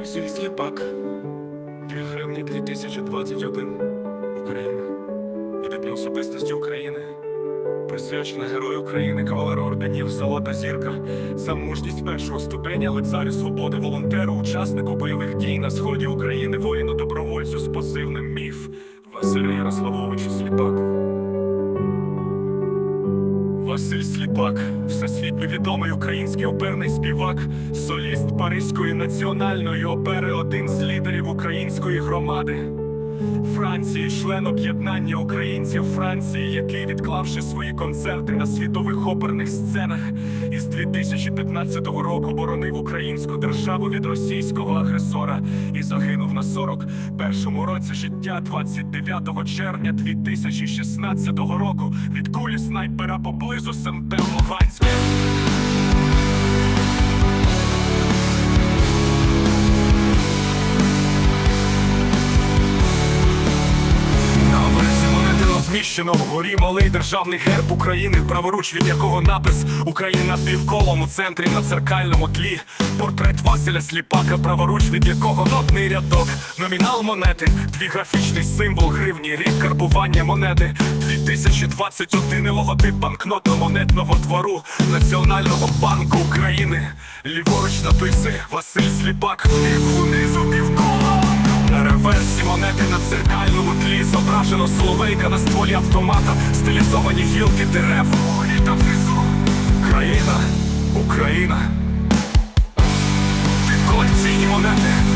Василь Сліпак. 2 гривні 2021. Україна. Від особистості України. Присвячена Герою України, кавалеру орденів, Золота зірка, за мужність першого ступеня, лицарю свободи, волонтеру, учаснику бойових дій на сході України, воїну добровольцю з позивним міф Василю Ярославовичу Сліпак. Василь Сліпак, всесвітньо відомий український оперний співак, соліст Паризької національної опери, один з лідерів української громади. Франції, член об'єднання українців Франції, який, відклавши свої концерти на світових оперних сценах, із 2015 року боронив українську державу від російського агресора і загинув на 41-му році життя 29 червня 2016 року від кулі снайпера поблизу СМТ Луганська. Розміщено вгорі малий державний герб України, праворуч від якого напис Україна півколом у центрі на церкальному тлі. Портрет Василя Сліпака, праворуч від якого нотний рядок. Номінал монети, твій графічний символ гривні, рік карбування монети. 2021 і логотип банкнотно-монетного двору Національного банку України. Ліворуч написи Василь Сліпак, і внизу зосереджено соловейка на стволі автомата, стилізовані гілки дерев, вогонь та внизу. Країна, Україна, ти колекційні монети.